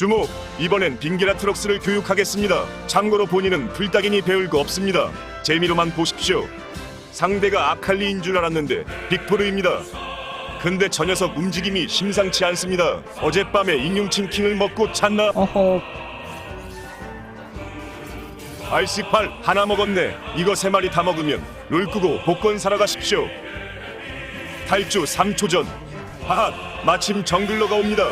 주목! 이번엔 빙게라 트럭스를 교육하겠습니다. 참고로 본인은 불따기니 배울 거 없습니다. 재미로만 보십시오. 상대가 아칼리인 줄 알았는데 빅토르입니다. 근데 저 녀석 움직임이 심상치 않습니다. 어젯밤에 잉용친 킹을 먹고 잤나? 어허 알씨팔 하나 먹었네. 이거 세 마리 다 먹으면 룰 끄고 복권 사러 가십시오. 탈주 3초 전. 하하, 마침 정글러가 옵니다.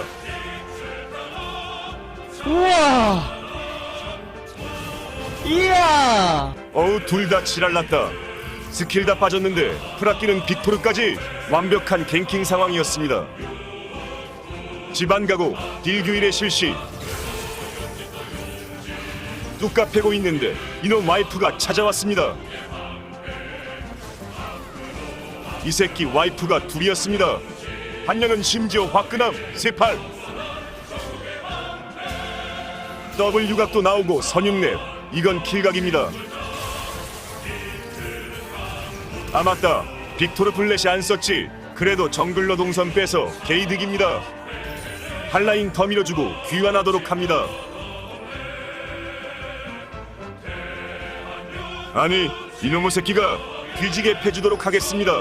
우와 이야 어우 둘 다 지랄났다. 스킬 다 빠졌는데 프라끼는 빅토르까지 완벽한 갱킹 상황이었습니다. 집안 가고 딜교일의 실시. 뚝까 패고 있는데 이놈 와이프가 찾아왔습니다. 이 새끼 와이프가 둘이었습니다. 한 명은 심지어 화끈함 세팔. 더블 유각도 나오고 선육랩 이건 킬각입니다. 아 맞다. 빅토르 블렛이 안 썼지. 그래도 정글러 동선 빼서 개이득입니다. 한라인 더 밀어주고 귀환하도록 합니다. 아니 이놈의 새끼가 뒤지게 패주도록 하겠습니다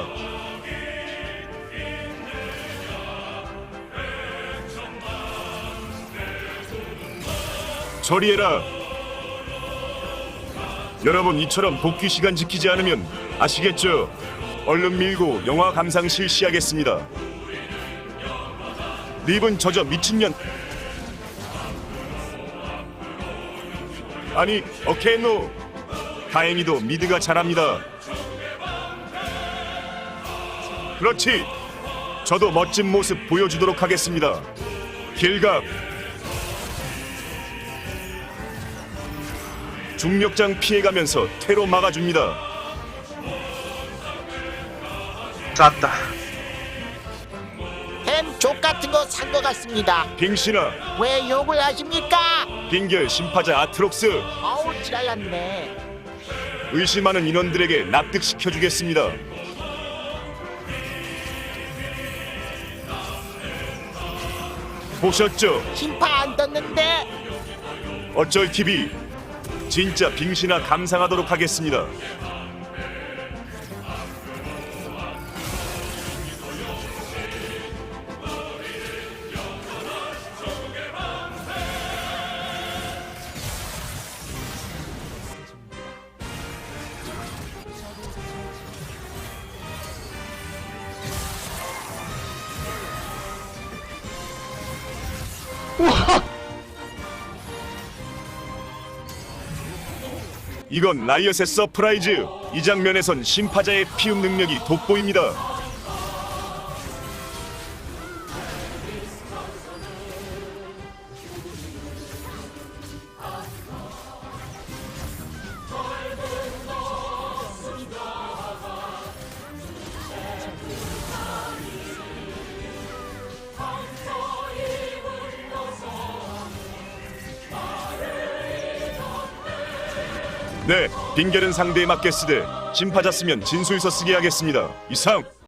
처리해라 여러분 이처럼 복귀 시간 지키지 않으면 아시겠죠? 얼른 밀고 영화 감상 실시하겠습니다. 립은 저저 미친년. 아니 오케이 노. 다행히도 미드가 잘합니다. 그렇지. 저도 멋진 모습 보여주도록 하겠습니다. 길각. 중력장 피해가면서 퇴로 막아줍니다. 쌌다. 햄 족 같은 거산것 같습니다. 빙신아, 왜 욕을 하십니까? 빙결 심파자 아트록스 어우 지랄났네. 의심하는 인원들에게 납득시켜 주겠습니다. 보셨죠? 심파 안 떴는데 어쩔 TV 진짜 빙신아 감상하도록 하겠습니다. 이건 라이엇의 서프라이즈. 이 장면에선 심파자의 피움 능력이 돋보입니다. 네, 빙결은 상대에 맞게 쓰되 심파자 쓰면 진술서 쓰게 하겠습니다. 이상.